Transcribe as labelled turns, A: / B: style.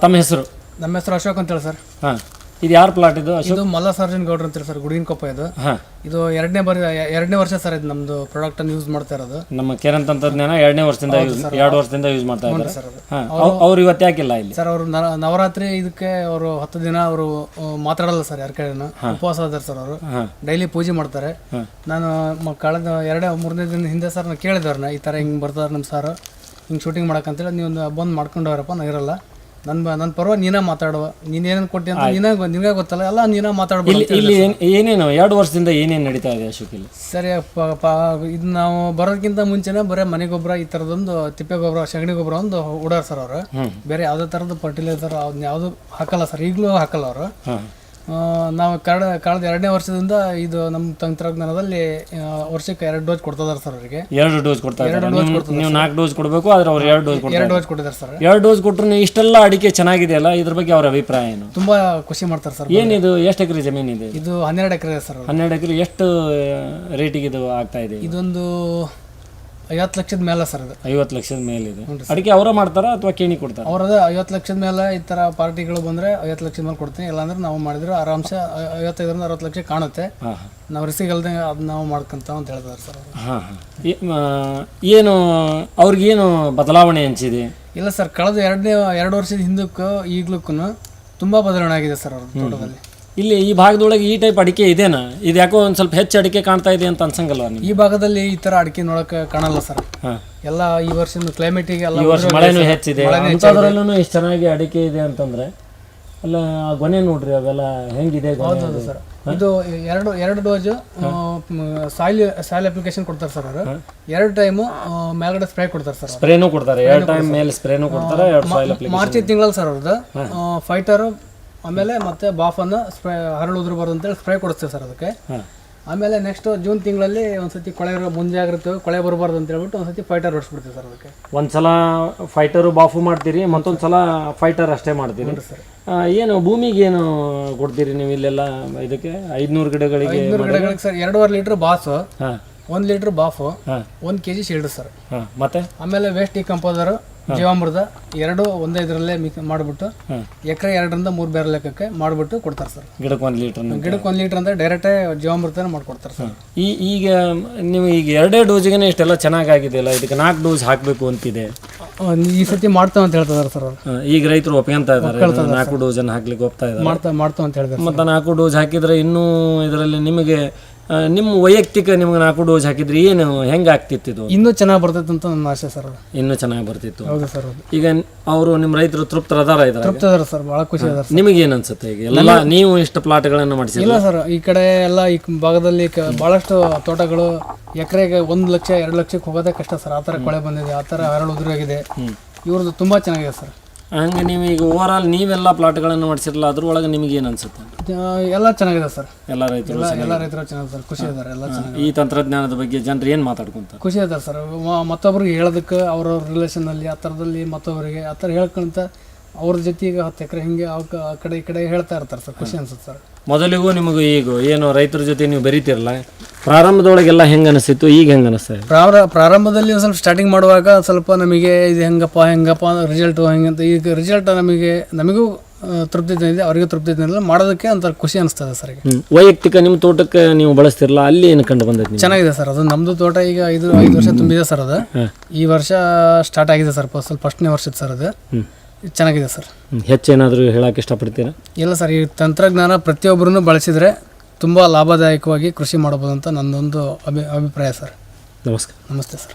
A: ತಮ್ಮ ಹೆಸರು?
B: ನಮ್ಮ ಹೆಸರು ಅಶೋಕ್ ಅಂತೇಳಿ ಸರ್.
A: ಹಾಂ. ಇದು ಯಾರು ಪ್ಲಾಟ್ ಇದು ಅಶೋಕ್?
B: ಇದು ಮಲ್ಲಸಾರ್ಜನ್ ಗೌಡ್ರು ಅಂತೇಳಿ ಸರ್ ಗುಡಿನ ಕೊಪ್ಪ ಇದು.
A: ಹಾಂ.
B: ಇದು ಎರಡನೇ ಬಾರಿ ಎರಡನೇ ವರ್ಷ ಸರ್ ಇದು ನಮ್ದು ಪ್ರಾಡಕ್ಟ್ ಅನ್ನು ಯೂಸ್ ಮಾಡ್ತಾ ಇರೋದು.
A: ನಮ್ಮ ಕಿರಣ್ ತಂತ್ರಜ್ಞಾನ ಎರಡನೇ ವರ್ಷದಿಂದ ಯೂಸ್ ಎರಡು ವರ್ಷದಿಂದ ಯೂಸ್ ಮಾಡ್ತಾ ಇದ್ದಾರೆ.
B: ಸರ್
A: ಹಾಂ. ಅವ್ರು ಇವತ್ತು ಯಾಕಿಲ್ಲ ಇಲ್ಲಿ.
B: ಸರ್ ಅವರು ನವರಾತ್ರಿ ಇದಕ್ಕೆ ಅವರು ಹತ್ತು ದಿನ ಅವರು ಮಾತಾಡಲ್ಲ ಸರ್ ಯಾರ ಕಡೆನೂ ಉಪವಾಸ ಇದ್ದಾರೆ ಸರ್ ಅವರು. ಡೈಲಿ ಪೂಜೆ ಮಾಡ್ತಾರೆ. ನಾನು ಮ- ಕಳೆದ ಎರಡೇ ಮೂರನೇ ದಿನ ಹಿಂದೆ ಸರ್ ನಾನು ಕೇಳಿದವ್ರನ್ನ ಈ ಥರ ಹಿಂಗೆ ಬರ್ತಾರೆ ನಮ್ಮ ಸರ್ ಹಿಂಗೆ ಶೂಟಿಂಗ್ ಮಾಡಕ್ಕಂತೇಳಿ ನೀವು ಒಂದು ಬಂದು ಮಾಡ್ಕೊಂಡವ್ರಪ್ಪ ನಾನು ಇರಲ್ಲ. ನನ್ನ ನನ್ನ ಪರವಾಗಿ ನೀನೇ ಮಾತಾಡುವ. ನೀನೇನು ಕೊಟ್ಟಿ ಅಂತ ನೀನೇ ನಿನಗೆ ಗೊತ್ತಲ್ಲ ಎಲ್ಲ ನೀನೇ ಮಾತಾಡ್ಬೋದು
A: ಇಲ್ಲಿ ಏನೇನು ಎರಡು ವರ್ಷದಿಂದ ಏನೇನು ನಡೀತಾ ಇದೆ ಅಶೋಕ್ ಇಲ್ಲಿ?
B: ಸರಿ ಇದು ನಾವು ಬರೋದಕ್ಕಿಂತ ಮುಂಚೆನೇ ಬರೀ ಮನೆ ಗೊಬ್ಬರ ಈ ಥರದೊಂದು ತಿಪ್ಪೆ ಗೊಬ್ಬರ ಸಗಣಿ ಗೊಬ್ಬರ ಒಂದು ಸರ್ ಅವರು. ಬೇರೆ ಯಾವುದೇ ಥರದ್ದು ಫರ್ಟಿಲೈಸರ್ ಅದನ್ನ ಯಾವುದು ಹಾಕಲ್ಲ ಸರ್ ಈಗಲೂ ಹಾಕಲ್ಲ ಅವರು. ನಾವು ಕಳೆದ ಕಳೆದ ಎರಡನೇ ವರ್ಷದಿಂದ ಇದು ನಮ್ಮ ತಂತ್ರಜ್ಞಾನದಲ್ಲಿ ವರ್ಷಕ್ಕೆ ಎರಡು ಡೋಸ್ ಕೊಡ್ತಿದ್ದಾರೆ ಸರ್ ಅವರಿಗೆ.
A: ಎರಡು ಡೋಸ್ ಕೊಡ್ತಾ ಇದ್ದಾರೆ. ನೀವು- ನೀವು ನಾಲ್ಕು ಡೋಸ್ ಕೊಡಬೇಕು ಆದ್ರೆ ಅವ್ರು ಎರಡು ಡೋಸ್ ಕೊಡ್ತಾರೆ
B: ಎರಡು ಡೋಸ್ ಕೊಟ್ಟಿದ್ದಾರೆ ಸರ್.
A: ಎರಡು ಡೋಸ್ ಕೊಟ್ಟರು ಇಷ್ಟೆಲ್ಲ ಅಡಿಕೆ ಚೆನ್ನಾಗಿದೆಯಲ್ಲ ಇದ್ರ ಬಗ್ಗೆ ಅವ್ರ ಅಭಿಪ್ರಾಯ ಏನು?
B: ತುಂಬಾ ಖುಷಿ ಮಾಡ್ತಾರೆ ಸರ್
A: ಏನಿದು? ಎಷ್ಟು ಎಕರೆ ಜಮೀನಿದೆ
B: ಇದು? ಹನ್ನೆರಡು ಎಕರೆ ಸರ್.
A: ಹನ್ನೆರಡು ಎಕರೆ ಎಷ್ಟು ರೇಟಿಗೆ ಇದು ಆಗ್ತಾ ಇದೆ?
B: ಇದೊಂದು ಐವತ್ತು ಲಕ್ಷದ ಮೇಲೆ ಸರ್ ಅದು.
A: ಐವತ್ತು ಲಕ್ಷದ ಮೇಲಿದೆ ಅಡಿಕೆ ಅವರ ಮಾಡ್ತಾರಾ ಅಥವಾ ಕೇಣಿ ಕೊಡ್ತಾರೆ?
B: ಅವ್ರದ್ದು ಐವತ್ತು ಲಕ್ಷದ ಮೇಲೆ ಈ ಥರ ಪಾರ್ಟಿಗಳು ಬಂದರೆ ಐವತ್ತು ಲಕ್ಷದ ಮೇಲೆ ಕೊಡ್ತೀನಿ ಇಲ್ಲಾಂದ್ರೆ ನಾವು ಮಾಡಿದ್ರೆ ಆರಾಮ್ಸೆ ಐ- ಐವತ್ತೈದರಿಂದ ಅರವತ್ತು ಲಕ್ಷ ಕಾಣುತ್ತೆ.
A: ಹಾಂ ಹಾಂ.
B: ನಾವು ರಿಸಿಕ್ ಅಲ್ದಂಗೆ ಅದು ನಾವು ಮಾಡ್ಕೊಂತ ಅಂತ ಹೇಳ್ತಾರೆ ಸರ್ ಅವರು.
A: ಹಾಂ ಹಾಂ. ಏನು ಅವ್ರಿಗೇನು ಬದಲಾವಣೆ ಅನಿಸಿದೆ?
B: ಇಲ್ಲ ಸರ್ ಕಳೆದ ಎರಡನೇ ಎರಡು ವರ್ಷದ ಹಿಂದಕ್ಕೂ ಈಗ್ಲಕ್ಕೂ ತುಂಬ ಬದಲಾವಣೆ ಆಗಿದೆ ಸರ್ ಅವ್ರ ತೋಟದಲ್ಲಿ.
A: ಇಲ್ಲಿ ಈ ಭಾಗದೊಳಗೆ ಈ ಟೈಪ್ ಅಡಿಕೆ ಇದೇನಾ? ಇದು ಯಾಕೋ ಒಂದು ಸ್ವಲ್ಪ ಹೆಚ್ಚು ಅಡಿಕೆ ಕಾಣ್ತಾ ಇದೆ ಅಂತ ಅನ್ಸಂಗಲ್ಲ
B: ಈ ಭಾಗದಲ್ಲಿ ಈ ತರ ಅಡಿಕೆ ನೋಡಕ್ ಕಾಣಲ್ಲ ಸರ್. ಎಲ್ಲ ಈ ವರ್ಷದ ಕ್ಲೈಮೇಟಿಗೆ ಎಲ್ಲ
A: ಈ ವರ್ಷ ಮಳೆನೂ ಹೆಚ್ಚಿದೆ. ಅಂಥದ್ರಲ್ಲೂ ಇಷ್ಟು ಚೆನ್ನಾಗಿ ಅಡಿಕೆ ಇದೆ ಅಂತಂದ್ರೆ ಅಲ್ಲ ಆ ಗೊನೆ ನೋಡ್ರಿ ಅವೆಲ್ಲ ಹೆಂಗಿದೆ ಗೊನೆ ಅದು?
B: ಸರ್. ಇದು ಎರಡು ಎರಡು ಡೋಸ್ ಸಾಯಿಲ್ ಸಾಯಿಲ್ ಅಪ್ಲಿಕೇಶನ್ ಕೊಡ್ತಾರೆ ಸರ್ ಅವರು. ಎರಡು ಟೈಮು ಮೇಲ್ಗಡೆ ಸ್ಪ್ರೇ ಕೊಡ್ತಾರೆ ಸರ್
A: ಸ್ಪ್ರೇನೂ ಕೊಡ್ತಾರೆ. ಎರಡು ಟೈಮ್ ಮೇಲೆ ಸ್ಪ್ರೇನೂ ಕೊಡ್ತಾರೆ ಎರಡು ಸಾಯಿಲ್ ಅಪ್ಲಿಕೇಶನ್
B: ಮಾರ್ಚ್ ತಿಂಗಳಲ್ಲಿ ಸರ್ ಅವ್ರದ್ದು. ಫೈಟರು ಆಮೇಲೆ ಮತ್ತೆ ಬಾಫನ್ನು ಸ್ಪ್ರೇ ಹರಳುದ್ರ ಬರೋದು ಅಂತೇಳಿ ಸ್ಪ್ರೇ ಕೊಡಿಸ್ತೀವಿ ಸರ್ ಅದಕ್ಕೆ. ಆಮೇಲೆ ನೆಕ್ಸ್ಟ್ ಜೂನ್ ತಿಂಗಳಲ್ಲಿ ಒಂದ್ಸತಿ ಕೊಳೆ ಮುಂಜಾಗ್ರತೆ ಕೊಳೆ ಬರಬಾರ್ದು ಅಂತ ಹೇಳ್ಬಿಟ್ಟು ಒಂದ್ಸತಿ ಫೈಟರ್ ಹೊಡಿಸ್ಬಿಡ್ತೀವಿ ಸರ್ ಅದಕ್ಕೆ.
A: ಒಂದ್ಸಲ ಫೈಟರು ಬಾಫು ಮಾಡ್ತೀರಿ ಮತ್ತೊಂದು ಸಲ ಫೈಟರ್ ಅಷ್ಟೇ ಮಾಡ್ತೀರಿ.
B: ಸರ್.
A: ಏನು ಭೂಮಿಗೆ ಏನು ಕೊಡ್ತೀರಿ ನೀವು ಇಲ್ಲೆಲ್ಲ ಇದಕ್ಕೆ? ಐದ್ನೂರು ಗಿಡಗಳಿಗೆ
B: ಗಿಡಗಳಿಗೆ ಸರ್ ಎರಡೂವರೆ ಲೀಟ್ರ್ ಬಾಸು
A: ಹಾಂ.
B: ಒಂದು ಲೀಟ್ರ್ ಬಾಫು
A: ಹಾಂ.
B: ಒಂದು ಕೆ ಜಿ ಶೀಲ್ಡ್ ಸರ್.
A: ಹಾಂ ಮತ್ತೆ?
B: ಆಮೇಲೆ ವೇಸ್ಟ್ ಡಿಕಂಪೋಸರು ಜೀವಾಮೃತ ಎರಡು ಒಂದೇ ಇದರಲ್ಲೇ ಮಿಕ್ ಮಾಡಿಬಿಟ್ಟು ಎಕರೆ ಎರಡರಿಂದ ಮೂರು ಬೇರೆ ಲೆಕ್ಕಕ್ಕೆ ಮಾಡಿಬಿಟ್ಟು ಕೊಡ್ತಾರೆ ಸರ್.
A: ಗಿಡಕ್ಕೆ ಒಂದು ಲೀಟರ್
B: ಗಿಡಕ್ಕೆ ಒಂದು ಲೀಟರ್ ಅಂದರೆ ಡೈರೆಕ್ಟೇ ಜೀವಾಮೃತನ ಮಾಡ್ಕೊಡ್ತಾರೆ ಸರ್.
A: ಈ ಈಗ ನೀವು ಈಗ ಎರಡೇ ಡೋಸಿಗೆ ಇಷ್ಟೆಲ್ಲ ಚೆನ್ನಾಗಾಗಿದೆಯಲ್ಲ ಇದಕ್ಕೆ ನಾಲ್ಕು ಡೋಸ್ ಹಾಕಬೇಕು ಅಂತಿದೆ.
B: ಈ ಸತಿ ಮಾಡ್ತಾವ ಅಂತ ಹೇಳ್ತಾರೆ ಸರ್
A: ಈಗ ರೈತರು ಒಪ್ಕೊಂತ ಇದ್ದಾರೆ. ನಾಲ್ಕು ಡೋಸನ್ನು ಹಾಕ್ಲಿಕ್ಕೆ ಹೋಗ್ತಾ ಇದ್ದಾರೆ.
B: ಮಾಡ್ತಾ ಮಾಡ್ತಾವ ಅಂತ ಹೇಳ್ತಾರೆ
A: ಮತ್ತು ನಾಲ್ಕು ಡೋಸ್ ಹಾಕಿದ್ರೆ ಇನ್ನೂ ಇದರಲ್ಲಿ ನಿಮಗೆ ನಿಮ್ಮ ವೈಯಕ್ತಿಕ ನಿಮ್ಗೆ ನಾಲ್ಕು ಡೋಸ್ ಹಾಕಿದ್ರೆ ಏನು ಹೆಂಗೆ ಆಗ್ತಿತ್ತು ಇದು?
B: ಇನ್ನೂ ಚೆನ್ನಾಗಿ ಬರ್ತೈತೆ ಅಂತ ನನ್ನ ಆಸೆ ಸರ್ ಅದು.
A: ಇನ್ನೂ ಚೆನ್ನಾಗಿ ಬರ್ತಿತ್ತು.
B: ಹೌದು ಸರ್ ಅದು
A: ಈಗ ಅವರು ನಿಮ್ಮ ರೈತರು ತೃಪ್ತರದಾರ ಇದ್ದಾರೆ
B: ತೃಪ್ತಿ ಅದಾರ ಸರ್ ಭಾಳ ಖುಷಿ ಅದಾರ
A: ನಿಮಗೆ ಏನು ಅನ್ಸುತ್ತೆ ಈಗ? ಎಲ್ಲ ನೀವು ಇಷ್ಟು ಪ್ಲಾಟ್ಗಳನ್ನು ಮಾಡಿಸಿ
B: ಇಲ್ಲ ಸರ್ ಈ ಕಡೆ ಎಲ್ಲ ಈ ಭಾಗದಲ್ಲಿ ಕ- ಭಾಳಷ್ಟು ತೋಟಗಳು ಎಕರೆಗೆ ಒಂದು ಲಕ್ಷ ಎರಡು ಲಕ್ಷಕ್ಕೆ ಹೋಗೋದೇ ಕಷ್ಟ ಸರ್. ಆ ಥರ ಕೊಳೆ ಬಂದಿದೆ ಆ ಥರ ಹರಳು ಉದುರಾಗಿದೆ ಇವ್ರದ್ದು ತುಂಬ ಚೆನ್ನಾಗಿದೆ ಸರ್.
A: ಹಂಗೆ ನೀವು ಈಗ ಓವರ್ ಆಲ್ ನೀವೆಲ್ಲ ಪ್ಲಾಟ್ಗಳನ್ನು ಮಾಡಿಸಿರಲ್ಲ ಅದ್ರೊಳಗೆ ನಿಮಗೆ ಏನು ಅನ್ಸುತ್ತೆ?
B: ಎಲ್ಲ ಚೆನ್ನಾಗಿದೆ ಸರ್.
A: ಎಲ್ಲ ರೈತರು
B: ಎಲ್ಲ ರೈತರು ಚೆನ್ನಾಗಿದೆ ಸರ್. ಖುಷಿ ಇದ್ದಾರೆ ಎಲ್ಲ ಚೆನ್ನಾಗಿ
A: ಈ ತಂತ್ರಜ್ಞಾನದ ಬಗ್ಗೆ ಜನರು ಏನು ಮಾತಾಡ್ಕೊಂತಾರೆ?
B: ಖುಷಿ ಇದ್ದಾರೆ ಸರ್. ಮತ್ತೊಬ್ರಿಗೆ ಹೇಳೋದಕ್ಕೆ ಅವ್ರವ್ರ ರಿಲೇಷನಲ್ಲಿ ಆ ಥರದಲ್ಲಿ ಮತ್ತೊಬ್ಬರಿಗೆ ಆ ಥರ ಹೇಳ್ಕೊಂತ ಅವ್ರ ಜೊತೆಗೆ ಹತ್ತು ಎಕರೆ ಹಿಂಗೆ ಅವ್ಕ ಆ ಕಡೆ ಈ ಕಡೆ ಹೇಳ್ತಾ ಇರ್ತಾರೆ ಸರ್. ಖುಷಿ ಅನ್ಸುತ್ತೆ ಸರ್.
A: ಮೊದಲಿಗೂ ನಿಮಗೆ ಈಗ ಏನು ರೈತರ ಜೊತೆ ನೀವು ಬೆರೀತಿರಲ್ಲ ಪ್ರಾರಂಭದೊಳಗೆಲ್ಲ ಹೆಂಗೆ ಅನಿಸ್ತಿತ್ತು? ಈಗ ಹೆಂಗೆ ಅನಿಸ್ತಾ ಇದೆ?
B: ಪ್ರಾರ ಪ್ರಾರಂಭದಲ್ಲಿ ಸ್ವಲ್ಪ ಸ್ಟಾರ್ಟಿಂಗ್ ಮಾಡುವಾಗ ಸ್ವಲ್ಪ ನಮಗೆ ಇದು ಹೆಂಗಪ್ಪ ಹೆಂಗಪ್ಪ ರಿಸಲ್ಟು ಹೆಂಗಂತ ಈಗ ರಿಸಲ್ಟ್ ನಮಗೆ ನಮಗೂ ತೃಪ್ತಿ ತಂದಿದೆ ಅವರಿಗೆ ತೃಪ್ತಿ ತಂದಿಲ್ಲ ಮಾಡೋದಕ್ಕೆ ಒಂಥರ ಖುಷಿ ಅನಿಸ್ತದೆ ಸರ್ ಈಗ.
A: ಹ್ಮ್. ವೈಯಕ್ತಿಕ ನಿಮ್ಮ ತೋಟಕ್ಕೆ ನೀವು ಬಳಸ್ತಿರಲ್ಲ ಅಲ್ಲಿ ಏನು ಕಂಡು ಬಂದಿದೆ ನಿಮ್ಗೆ?
B: ಚೆನ್ನಾಗಿದೆ ಸರ್ ಅದು. ನಮ್ಮದು ತೋಟ ಈಗ ಐದು ಐದು ವರ್ಷ ತುಂಬಿದೆ ಸರ್ ಅದು. ಈ ವರ್ಷ ಸ್ಟಾರ್ಟ್ ಆಗಿದೆ ಸರ್ ಸ್ವಲ್ಪ ಫಸ್ಟ್ನೇ ವರ್ಷದ ಸರ್ ಅದು.
A: ಹ್ಮ್.
B: ಚೆನ್ನಾಗಿದೆ ಸರ್.
A: ಹ್ಮ್. ಹೆಚ್ಚೇನಾದರೂ ಹೇಳಕ್ಕೆ ಇಷ್ಟಪಡ್ತೀರಾ?
B: ಇಲ್ಲ ಸರ್ ಈ ತಂತ್ರಜ್ಞಾನ ಪ್ರತಿಯೊಬ್ಬರನ್ನು ಬಳಸಿದರೆ ತುಂಬ ಲಾಭದಾಯಕವಾಗಿ ಕೃಷಿ ಮಾಡ್ಬೋದು ಅಂತ ನನ್ನೊಂದು ಅಭಿ ಅಭಿಪ್ರಾಯ ಸರ್.
A: ನಮಸ್ಕಾರ.
B: ನಮಸ್ತೆ ಸರ್.